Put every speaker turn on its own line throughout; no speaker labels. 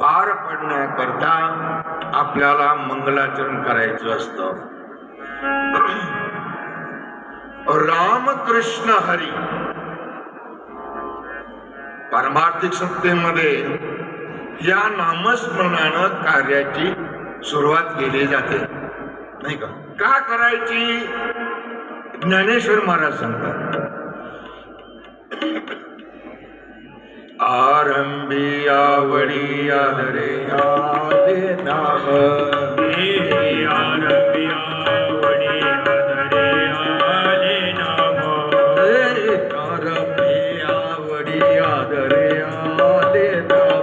पार पडण्याकरता आपल्याला मंगलाचरण करायचं असतं. रामकृष्ण हरी. पारमार्थिक सत्तेमध्ये या नामस्मरणानं कार्याची सुरुवात केली जाते. नाही का? का करायची? ज्ञानेश्वर महाराज सांगतात. आरंभी आवडी आदरे आले नाम। आरंभी आवडी आदरे आले नाम।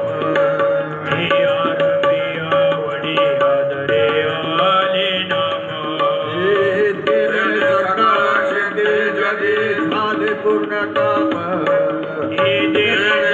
हे तेरे सकाशे ते जगे झाले पूर्ण काम रामकृष्ण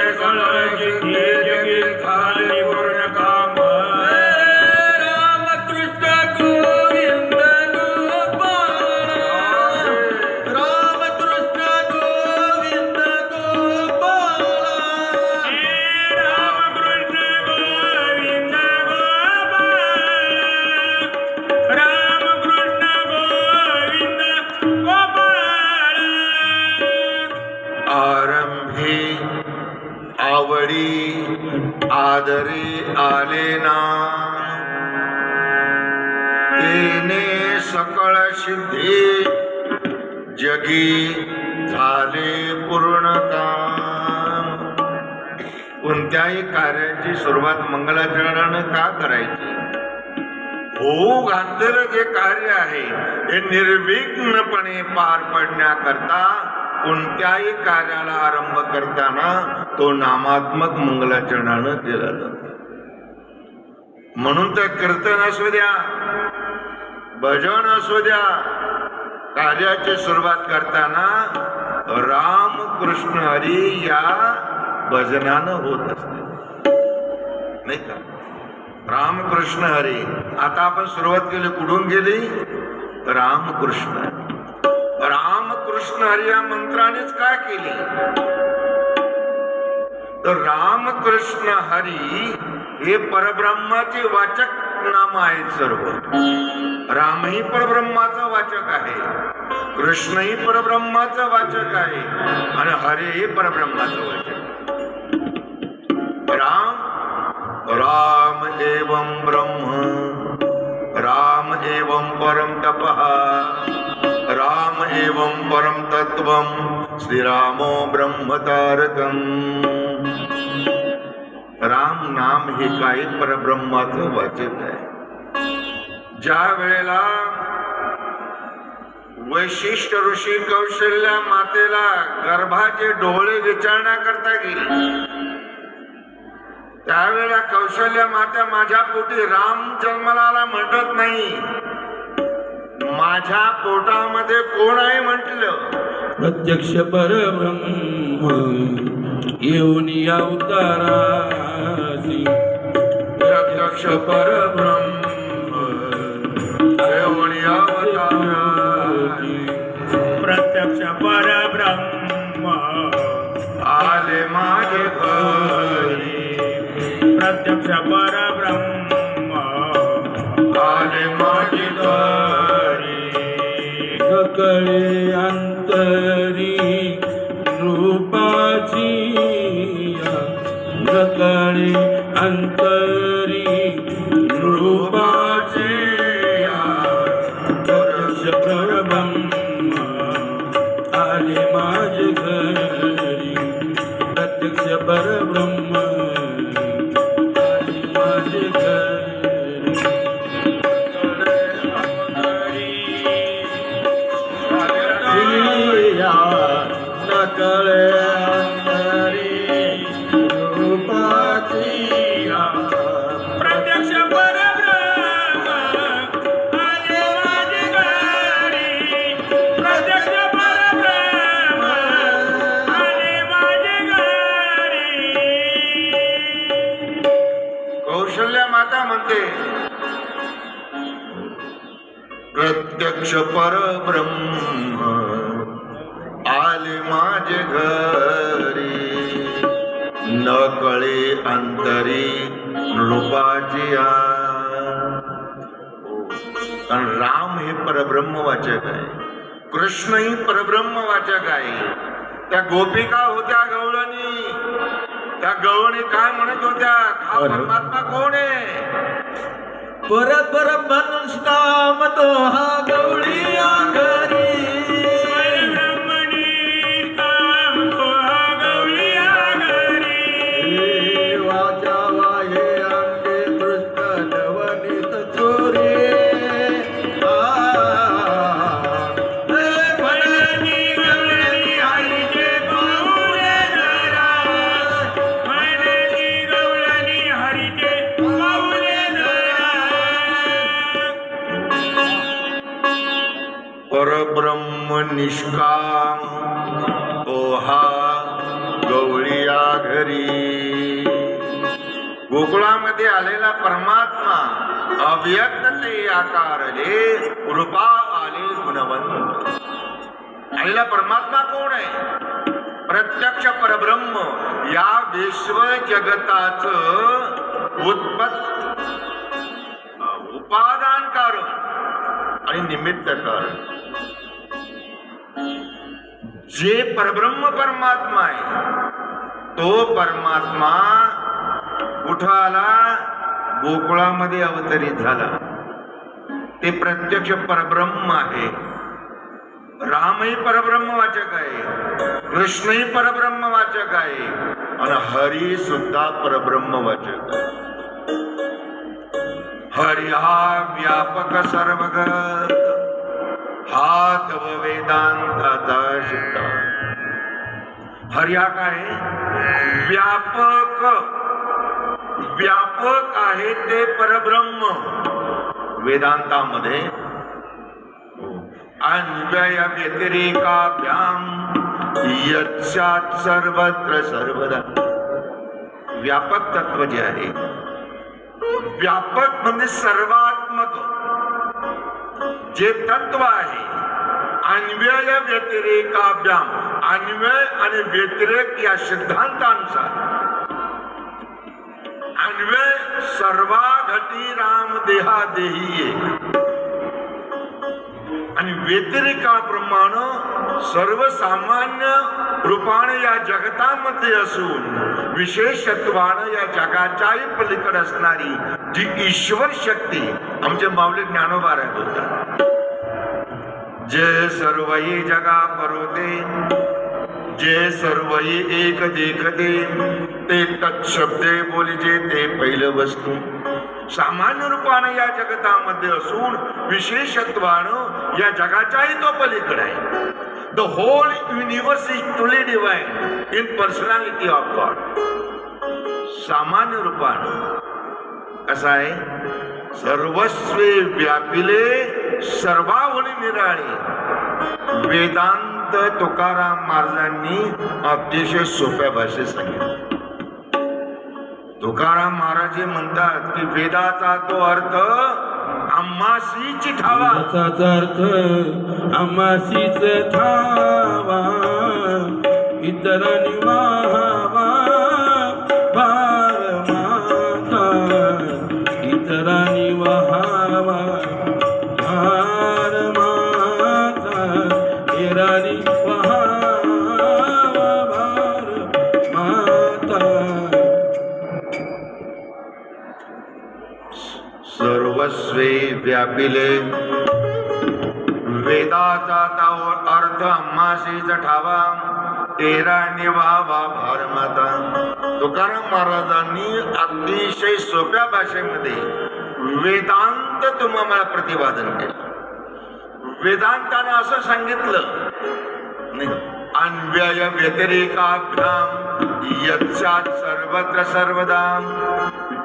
कोणत्याही कार्याची सुरुवात मंगलाचरणानं का करायची? होऊ घातलेलं जे कार्य आहे हे निर्विघ्नपणे पार पडण्याकरता कोणत्याही कार्याला आरंभ करताना तो नामात्मक मंगलाचरणानं केला जातो. म्हणून तर कीर्तन असू द्या भजन असू द्या कार्याची सुरुवात करताना राम कृष्ण हरी या भजनानं होत असते. नाही का? रामकृष्ण हरी. आता आपण सुरुवात केली. कुठून गेली? रामकृष्ण. हरी. रामकृष्ण हरी या मंत्रानेच काय केली? तर रामकृष्ण हरी हे परब्रह्माचे वाचक नाम आहेत सर्व. रामही परब्रह्माचा वाचक आहे. कृष्णही परब्रह्माचा वाचक आहे. आणि हरेही परब्रह्माचं वाचक राम राम एवं ब्रह्म राम एवं परम तपः राम एवं परम तत्वम श्रीरामो ब्रह्म तारकम राम नाम हे काही परब्रह्माचं वाचक आहे। ज्या वेळेला वैशिष्ट ऋषी कौशल्या मातेला गर्भाचे डोळे विचारण्याकरता गेली त्यावेळेला कौशल्य माता माझ्या पोटी राम जन्माला म्हणत नाही. माझ्या पोटामध्ये कोण आहे म्हटलं?
प्रत्यक्ष परब्रह्म येऊन या अवतारासी
प्रत्यक्ष परब्रह्म देवणी अवताराची
प्रत्यक्ष परब्रह्म.
आले माझे घरी.
प्रत्यक्ष परब्रह्म
आले माझे
सकळे अंतरी रूपाची सकळे अंतरी प्रत्यक्ष परब्रह्म आले माझे घरी.
न कळे अंतरी रूपाची आ. कारण राम हे परब्रह्म वाचक आहे. कृष्ण ही परब्रह्म वाचक आहे. त्या गोपिका होत्या गवळणी त्या गवळणी काय म्हणत होत्या? हा. परमात्मा कोण आहे?
पर पर मनुष्य तो हा गवळी घरी
ते
कृपा आले गुणवंत. आईला परमात्मा कोण आहे? प्रत्यक्ष परब्रह्म या विश्व जगताच उत्पत्त उपादान कारण आणि निमित्त कारण. जे परब्रह्म परमात्मा आहे तो परमात्मा कुठं आला गोकुळामध्ये अवतरित झाला. ते प्रत्यक्ष परब्रह्म आहे. रामही परब्रह्म वाचक आहे. कृष्णही परब्रह्म वाचक आहे. आणि हरी सुद्धा परब्रह्म वाचक आहे. हरी हा व्यापक सर्वगत. हा तव वेदांताचा सिद्धांत हरी हा काय? व्यापक. व्यापक आहे ते परब्रह्म. वेदांतामध्ये. अन्वय व्यतिरेकाभ्याम यच्चात सर्वत्र सर्वदा. व्यापक तत्व जे आहे व्यापक म्हणजे सर्वात्मक. जे तत्व आहे अन्वय व्यतिरेकाभ्याम अन्वय आणि व्यतिरेक या सिद्धांतानुसार अन्वय सर्वा घटी राम देहा देही आणि आणि व्यतिरेकाप्रमाणे सर्वसामान्य रूपाने या जगतामध्ये असून विशेषत्वानं या जगाच्याही पलीकडे असणारी जी ईश्वर शक्ती आमचे माऊली ज्ञानोबार होता जे सर्वही जगा परोते जे सर्वही एक देखते ते तत्शब्दे बोलिजे ते पहिलं वस्तू. सामान्य रूपानं या जगतामध्ये असून विशेषत्वानं या जगाच्याही तो पलीकडे आहे. The whole universe is truly divine in personality of God सामान्य रूपानं. कसं आहे? सर्वस्वे व्यापिले सर्वावनी निराळे. वेदांत तुकाराम महाराजांनी अतिशय सोप्या भाषेत सांगितलं. तुकाराम महाराज हे म्हणतात की वेदाचा तो अर्थ आम्हासीची ठावा
अर्थ अम्मासीच ठावा इतरांनी वाहावा.
पिले वेदाचा ताव अर्थ अम्माशी ठावा. तेरा निवावा भारमाता. तुकाराम महाराजांनी अतिशय सोप्या भाषेमध्ये वेदांत तुम्हाला प्रतिपादन केलं. वेदांतानं असं सांगितलं नाही, अन्वय व्यतिरेकाभ्याम यच्चात सर्वत्र सर्वदा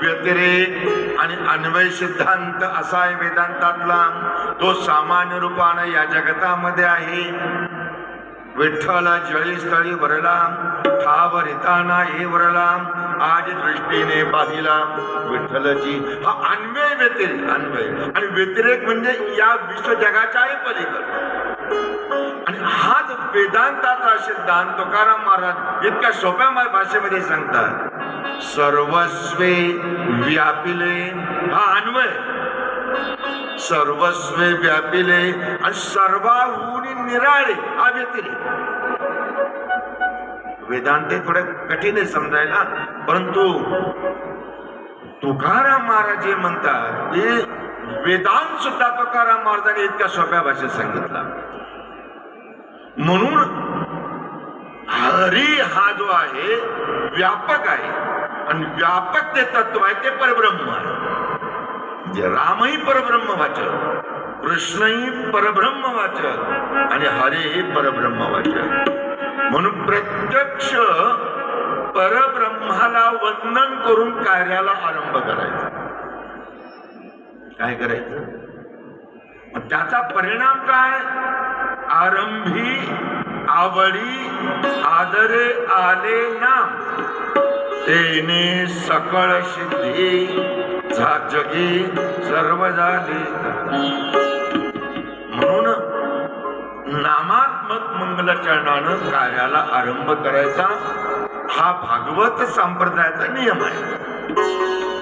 व्यतिरेक आणि अन्वय सिद्धांत असा आहे वेदांतातला. तो सामान्य रूपानं या जगतामध्ये आहे. विठ्ठल जळीस्थळी वरला ठाव रिताना हे वरला आज दृष्टीने पाहिला विठ्ठलची हा अन्वय व्यतिरेक अन्वय. आणि व्यतिरेक म्हणजे या विश्व जगाच्याही पलीकडे आणि हाच वेदांताचा सिद्धांत तुकाराम महाराज इतक्या सोप्या भाषेमध्ये सांगतात. सर्वस्वे व्यापिले. हा अन्वय. सर्वस्वे व्यापिले आणि सर्वाहून निराळे हा व्यतिरेक. वेदांत थोडं कठीण आहे समजायला परंतु तुकाराम महाराज हे म्हणतात ते वेदांत सुद्धा तुकाराम महाराजांनी इतक्या सोप्या भाषेत सांगितला. म्हणून हरी हा जो आहे व्यापक आहे. आणि व्यापक ते तत्व आहे ते परब्रह्म आहे. म्हणजे रामही परब्रह्म वाचक कृष्णही परब्रह्म वाचक आणि हरिही परब्रह्म वाचक म्हणून प्रत्यक्ष परब्रह्माला वंदन करून कार्याला आरंभ करायचा. काय करायचं? मग त्याचा परिणाम काय? आरंभी आवडी आदरे आले ना. तेने सकळ सिद्धी जगी सर्व झाले म्हणून नामात्मक मंगलचरणानं कार्याला आरंभ करायचा हा भागवत संप्रदायाचा नियम आहे.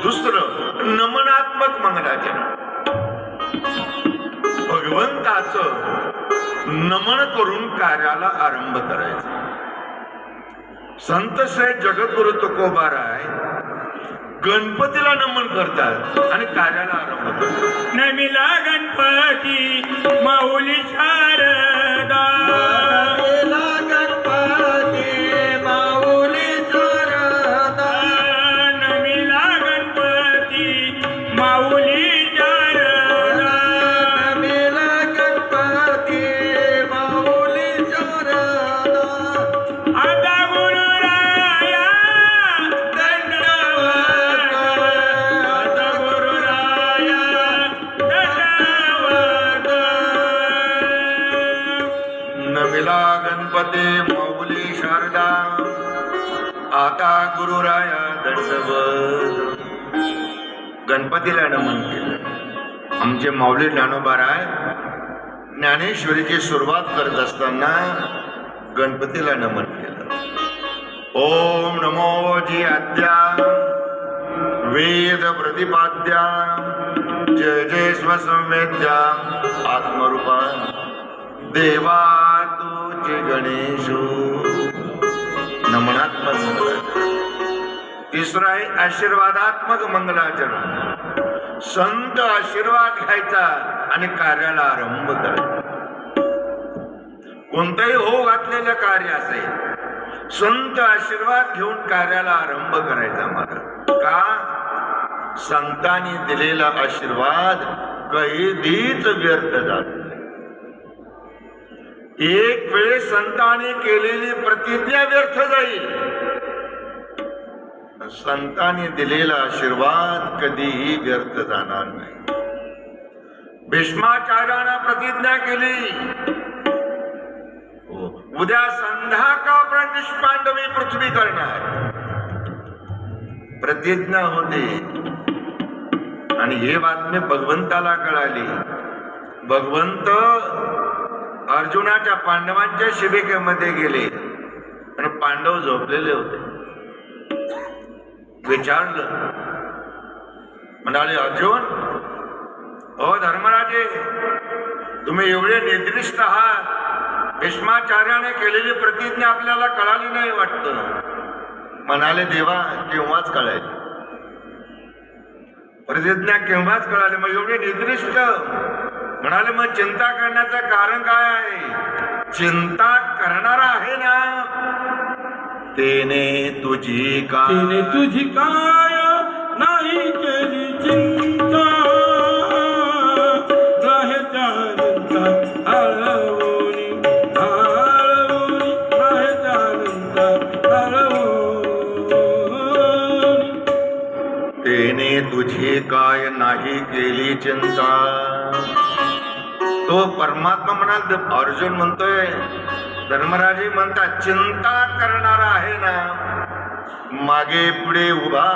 दुसरं नमनात्मक मंगलाचरण. भगवंताचं नमन करून कार्याला आरंभ करायचा. संत श्रेष्ठ जगद्गुरु तुकोबाराय गणपतीला नमन करतात आणि कार्याला आरंभ करतात.
नमिला गणपती माऊली शारदा. गणपती माऊली शारदा. आता गुरुराया दंडवत
गणपतीला नमन केलं. आमचे माऊली ज्ञानोबाराय ज्ञानेश्वरीची सुरुवात करत असताना गणपतीला नमन केलं. ओम नमो जी आद्या वेद प्रतिपाद्या. जय जय स्वसंवेद्या. आत्मरूपा देवा तुझे गणेशो. नमनात्मक मंगलाचरण तिसरं आहे आशीर्वादात्मक मंगलाचरण. संत आशीर्वाद घ्यायचा आणि कार्याला आरंभ करायचा. कोणतंही हो घातलेलं कार्य असेल संत आशीर्वाद घेऊन कार्याला आरंभ करायचा मात्र. का? संतांनी दिलेला आशीर्वाद कधीच व्यर्थ जातो एक वेळ संतांनी केलेली प्रतिज्ञा व्यर्थ जाईल. संतांनी दिलेला आशीर्वाद कधीही व्यर्थ जाणार नाही. भीष्माचार्यानं प्रतिज्ञा केली. उद्या उद्या संध्याकाळपर्यंत निष्पांडवी पृथ्वी करणार. प्रतिज्ञा होते. आणि हे बातमी भगवंताला कळाली. भगवंत अर्जुनाच्या पांडवांच्या शिबिकेमध्ये गेले. आणि पांडव झोपलेले होते. विचारलं. म्हणाले अर्जुन अ धर्मराजे तुम्ही एवढे निद्रिस्त आहात. भीष्माचार्याने केलेली प्रतिज्ञा आपल्याला कळाली नाही वाटतं. म्हणाले देवा केव्हाच कळायची प्रतिज्ञा केव्हाच कळाली? मग एवढे निद्रिस्त म्हणाले मग चिंता करण्याचं कारण काय आहे? चिंता करणारा आहे ना? तेने तुझी का
तिने तुझी काय नाही केली चिंता? हळवणी हळवणी हळवणी
तेने तुझी काय नाही केली चिंता? तो परमात्मा म्हणाल अर्जुन म्हणतोय धर्मराजे म्हणतात चिंता करणारा आहे ना मागे पुढे उभा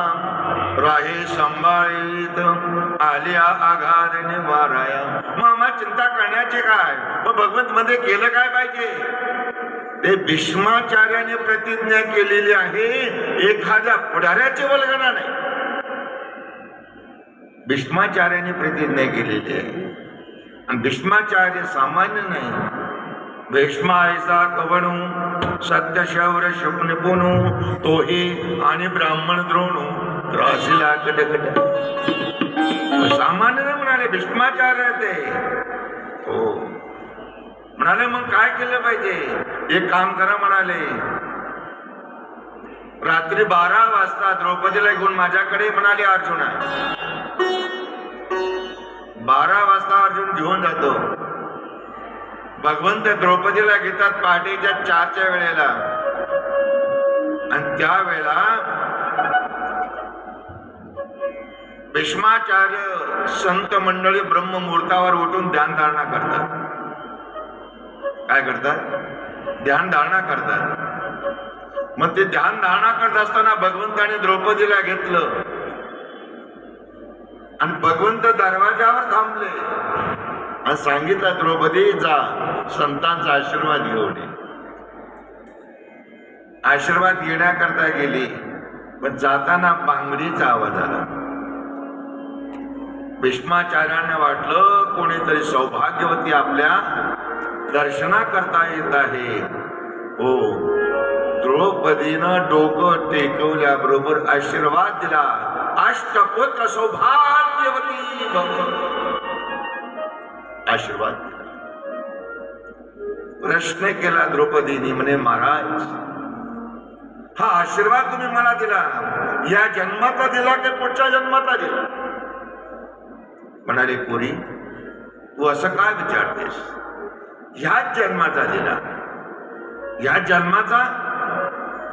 राहे संभाळीत आल्या आघाडीने वाराया. मामा चिंता करण्याचे काय? मग भगवंत मध्ये केलं काय पाहिजे? ते भीष्माचार्याने प्रतिज्ञा केलेली आहे एखाद्या पुढाऱ्याची वल्गना नाही. भीष्माचार्याने प्रतिज्ञा केलेली आहे. भीष्माचार्य सामान्य नाही. भीष्मायसा कवणू शुभ शुकनिपुणू तोही आणि ब्राह्मण द्रोणू त्रासीला कटकट. सामान्य नाही म्हणाले भीष्माचार्य ते. हो. म्हणाले मग काय केलं पाहिजे? एक काम करा म्हणाले. रात्री बारा वाजता द्रौपदीला घेऊन माझ्याकडे म्हणाले अर्जुना बारा वाजता अर्जुन घेऊन जातो. भगवंत द्रौपदीला घेतात पहाटेच्या चारच्या वेळेला. आणि त्यावेळेला भीष्माचार्य संत मंडळी ब्रह्ममुहूर्तावर उठून ध्यान धारणा करतात. काय करतात? ध्यान धारणा करतात. मग ते ध्यान धारणा करत असताना भगवंताने द्रौपदीला घेतलं. आणि भगवंत दरवाजावर थांबले. आणि सांगितलं द्रौपदी जा. संतांचा आशीर्वाद घेऊन ये आशीर्वाद घेण्याकरता गेली पण जाताना बांगडीचा आवाज आला. भीष्माचार्यांना वाटलं कोणीतरी सौभाग्यवती आपल्या दर्शना करता येत आहे. हो द्रौपदीनं डोकं टेकवल्याबरोबर आशीर्वाद दिला. अष्टपुत्र सौभाग्यवती आशीर्वाद प्रश्न केला द्रौपदीनी म्हणे महाराज हा आशीर्वाद तुम्ही मला दिला. या जन्माचा दिला की पुढच्या जन्माचा दिला? म्हणाले पुरी तू असं काय विचारतेस? ह्याच जन्माचा दिला. ह्या जन्माचा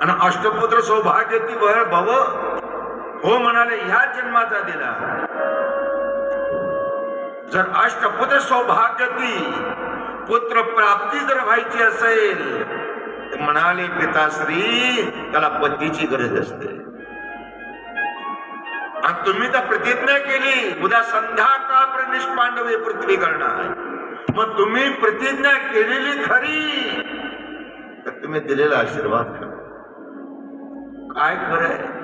आणि अष्टपुत्र सौभाग्य ती वर भव हो म्हणाले ह्याच जन्माचा दिला. जर अष्टपुत्र सौभाग्य पुत्र प्राप्ती जर व्हायची असेल तर म्हणाले पिताश्री त्याला पतीची गरज असते. आणि तुम्ही तर प्रतिज्ञा केली उद्या संध्याकाळ हे पृथ्वी करणार. मग तुम्ही प्रतिज्ञा केलेली खरी तर तुम्ही दिलेला आशीर्वाद काय खरंय आहे?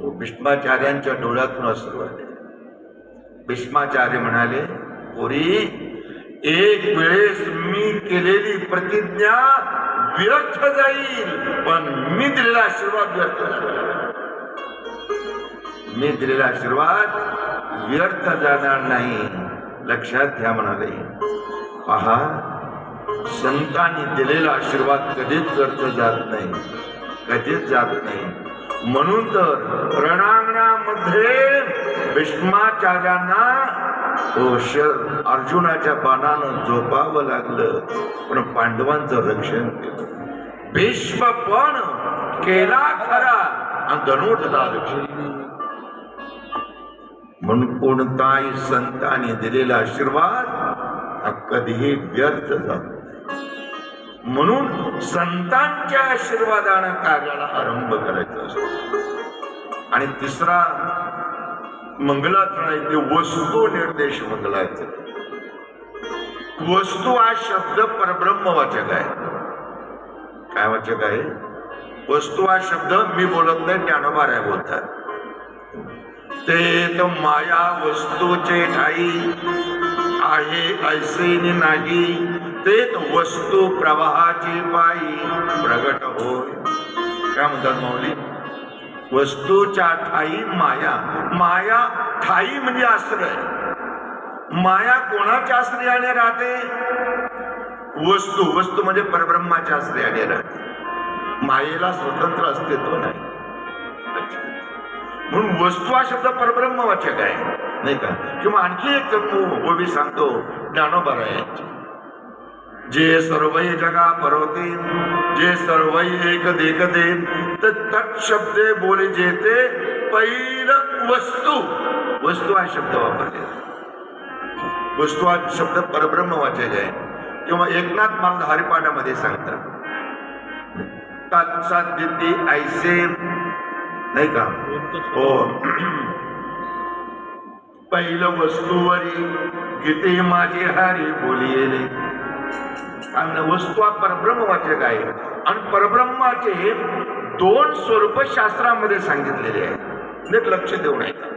भीष्माचार्यांच्या डोळ्यातून असू आले भीष्माचार्य म्हणाले पोरी एक वेळेस मी केलेली प्रतिज्ञा व्यर्थ जाईल पण मी दिलेला आशीर्वाद व्यर्थ जाईल. मी दिलेला आशीर्वाद व्यर्थ जाणार नाही. लक्षात घ्या म्हणाले. पहा संतांनी दिलेला आशीर्वाद कधीच व्यर्थ जात नाही कधीच जात नाही. म्हणून तर रणांगणामध्ये भीष्माचार्यांना अर्जुनाच्या बाणानं झोपावं लागलं. पण पांडवांचं रक्षण केलं. भीष्म पण केला खरा आणि धनुटला रक्षण म्हणून कोणताही संतांनी दिलेला आशीर्वाद हा कधीही व्यर्थ जातो म्हणून संतांच्या आशीर्वादानं कार्याला आरंभ करायचा असतो. आणि तिसरा मंगलात आहे ते वस्तू निर्देश मंगलाचा. वस्तू हा शब्द परब्रह्मवाचक आहे. काय वाचक आहे? वस्तू हा शब्द मी बोलत नाही ज्ञानोबा राय बोलतात. ते तर माया वस्तूचे ठाई आहे ऐसे नाही. ते वस्तू प्रवाहाची पायी प्रगट होय. काय म्हणतात माऊली? वस्तूच्या ठाई माया. माया ठाई म्हणजे आश्रय. माया कोणाच्या आश्रयाने राहते? वस्तू. वस्तू म्हणजे परब्रह्माच्या आश्रयाने राहते. मायेला स्वतंत्र अस्तित्व नाही. म्हणून वस्तू हा शब्द परब्रह्मवाचक आहे. नाही का? किंवा आणखी एक ओबी सांगतो. ज्ञानोबा आहे जे सर्वही जगा परवते जे सर्वही एक देखते तर तत्शब्दे बोले जेते पैल वस्तू। वस्तू हा शब्द वापरले वस्तू हा शब्द परब्रह्मवाचक आहे किंवा एकनाथ महाराज हरिपाठामध्ये सांगतात। तत्सदिती ऐसे, नाही का? हो. पहिलं वस्तूवरी, गीते माझे हारी बोलिले चांगलं वस्तू हा परब्रह्मवाचक आहे. आणि परब्रह्माचे दोन स्वरूप शास्त्रामध्ये सांगितलेले आहेत नीट लक्ष देऊन ऐका.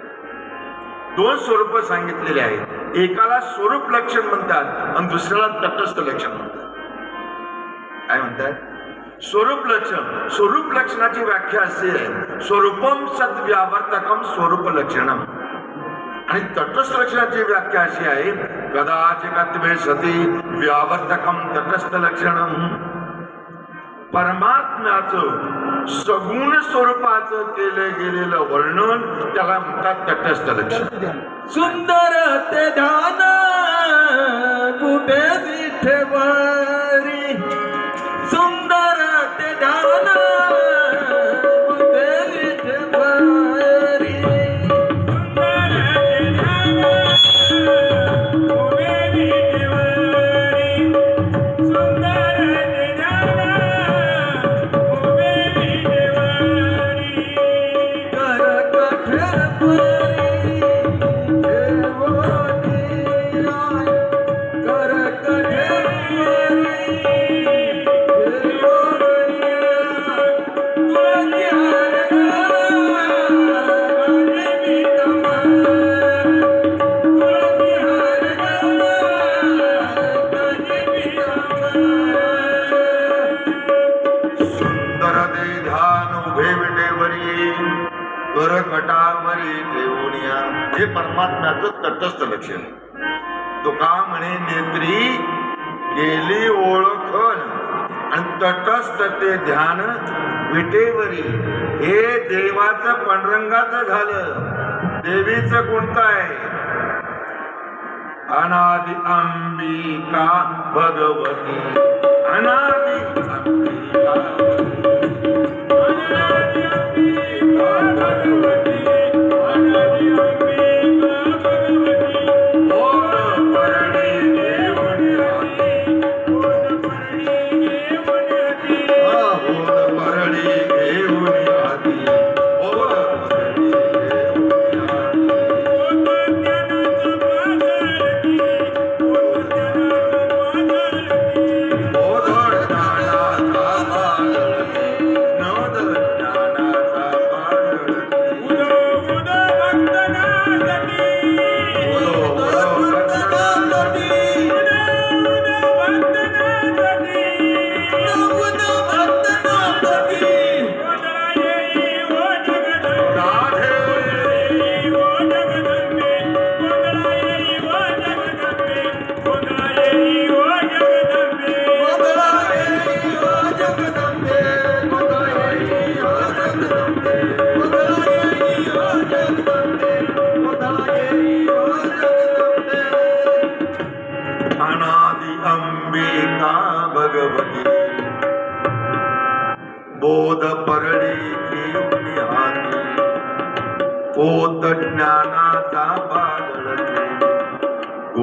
दोन स्वरूप सांगितलेले आहेत. एकाला स्वरूप लक्षण म्हणतात आणि दुसऱ्याला तटस्थ लक्षण म्हणतात. काय म्हणतात? स्वरूप लक्षण. स्वरूप लक्षणाची व्याख्या अशी आहे. स्वरूपम सद्व्यावर्तकम स्वरूप लक्षणम आणि तटस्थ लक्षणाची व्याख्या अशी आहे कदाचित सती व्यावर्तकम तटस्थ लक्षण. परमात्म्याच सगुण स्वरूपाचं केलं गेलेलं वर्णन त्याला म्हणतात तटस्थ लक्षण.
सुंदर ते ध्यान कुठे विठेवरी सुंदर ते ध्यान कर
कटावरी देऊनिया हे परमात्म्याचं तटस्थ लक्षण. तो का म्हणे नेत्री केली ओळखण आणि तटस्थ ते ध्यान विटेवरी. हे देवाचं पांडुरंगाचं झालं. देवीचं कोणतं आहे? अनादि अंबिका भगवती. अनादि अंबिका.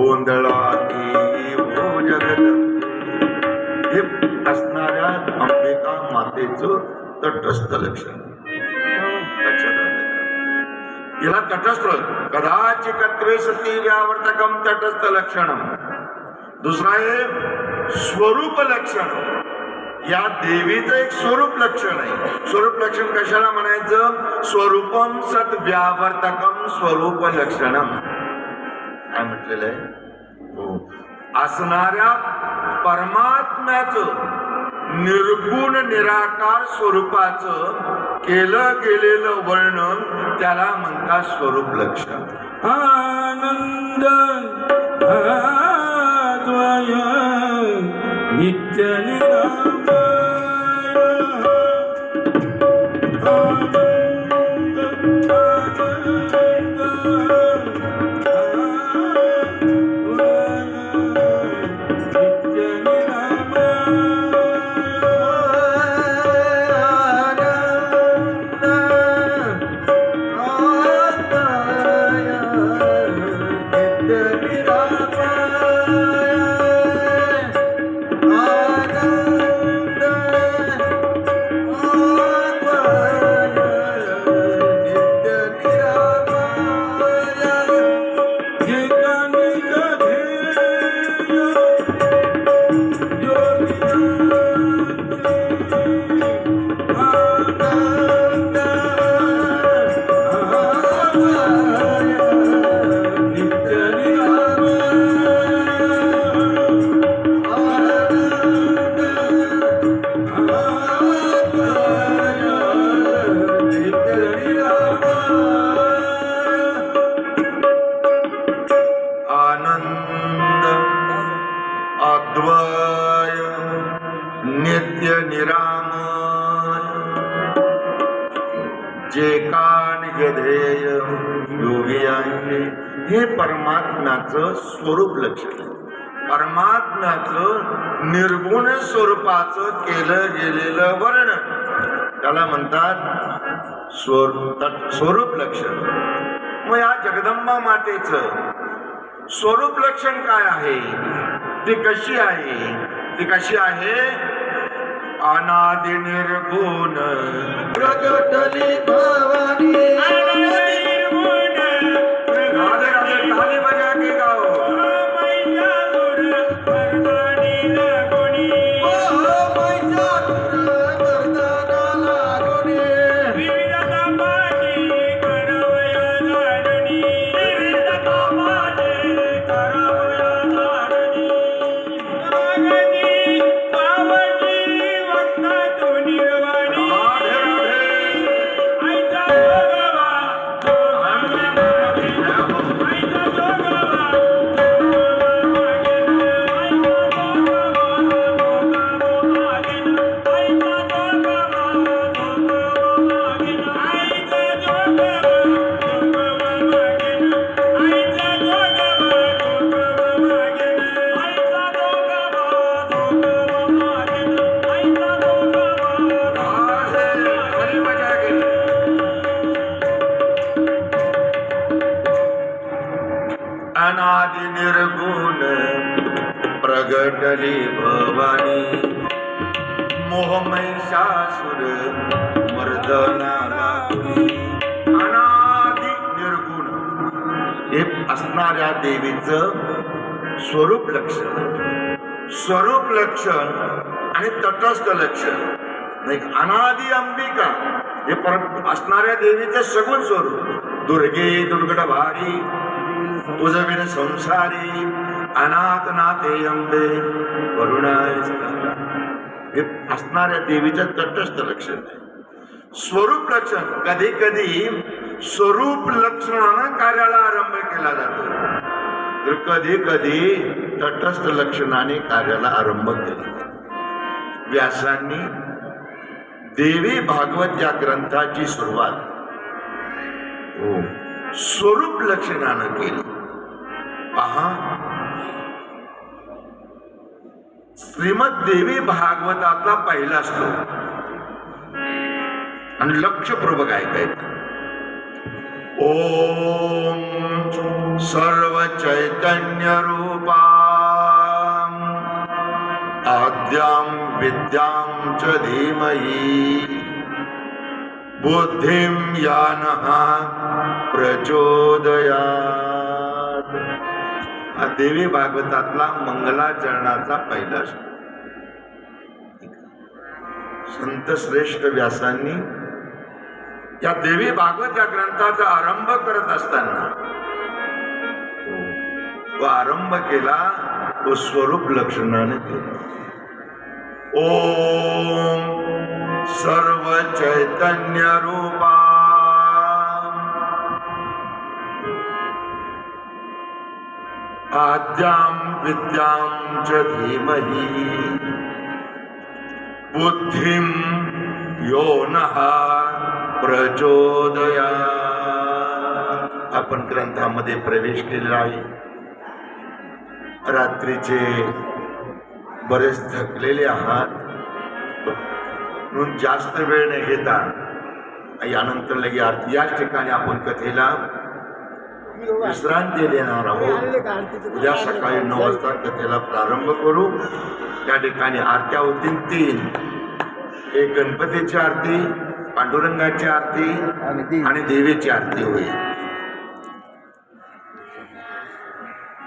गोंधळाती हो जगदंबे हे असणाऱ्या अंबिका मातेचं तटस्थ लक्षण तिला याला तटस्थ कदाचित सती व्यावर्तकम तटस्थ लक्षण दुसरा आहे स्वरूप लक्षण या देवीचं एक स्वरूप लक्षण आहे. स्वरूप लक्षण कशाला म्हणायचं? स्वरूपम सत व्यावर्तकम स्वरूप लक्षणम काय म्हटलेलं आहे? हो. असणाऱ्या परमात्म्याचं निर्गुण निराकार स्वरूपाचं केलं गेलेलं वर्णन त्याला म्हणतात स्वरूप लक्ष.
आनंद द्वय नित्य
स्वरूप आहे परमात्म्याचं निर्गुण स्वरूपाचं केलं गेलेलं वर्णन. त्याला म्हणतात स्वर तत्- स्वरूप लक्षण. मग या जगदंबा मातेचं स्वरूप लक्षण काय आहे? ती कशी आहे? ती कशी आहे? अनादि निर्गुण
प्रगटली भवानी.
अनादि निर्गुण प्रगटली भवानी। मोहमैषासुर मर्दनाला अनादि निर्गुण। हे असणाऱ्या देवीचं स्वरूप लक्षण। स्वरूप लक्षण आणि तटस्थ लक्षण। नाही अनादि अंबिका। हे पर असणाऱ्या देवीचं सगुण स्वरूप। दुर्गे दुर्गड भारी तुझ संसारी अनाथ नाते अंबे हे असणाऱ्या देवीच्या तटस्थ लक्षण स्वरूप लक्षण कधी कधी स्वरूप लक्षणानं कार्याला आरंभ केला जातो. तर कधी कधी तटस्थ लक्षणाने कार्याला आरंभ केला जातो. व्यासांनी देवी भागवत या ग्रंथाची सुरुवात हो, स्वरूप लक्षणानं केली. पहा श्रीमद देवी भागवतातला पहिला श्लोक. आणि लक्षपूर्वक ऐकायचं. ओम सर्व चैतन्य रूपा आद्यां विद्यां च धीमहि। बुद्धिं यानः प्रचोदयात्। हा देवी भागवतातला मंगलाचरणाचा पहिला संत श्रेष्ठ व्यासांनी या देवी भागवत या ग्रंथाचा आरंभ करत असताना तो आरंभ केला तो स्वरूप लक्षणाने केला. ओम सर्व चैतन्य रूपा आद्यां विद्यां च धीमहि। बुद्धिं यो नः प्रचोदया आपण ग्रंथामध्ये प्रवेश केलेला आहे. रात्रीचे बरेच थकलेले आहात. म्हणून जास्त वेळ न घेता यानंतर लगे आरती याच ठिकाणी आपण कथेला विश्रांती देणार आहोत. उद्या सकाळी नऊ वाजता कथेला प्रारंभ करू. त्या ठिकाणी आरत्या होतील तीन. एक गणपतीची आरती पांडुरंगाची आरती आणि देवीची आरती होईल.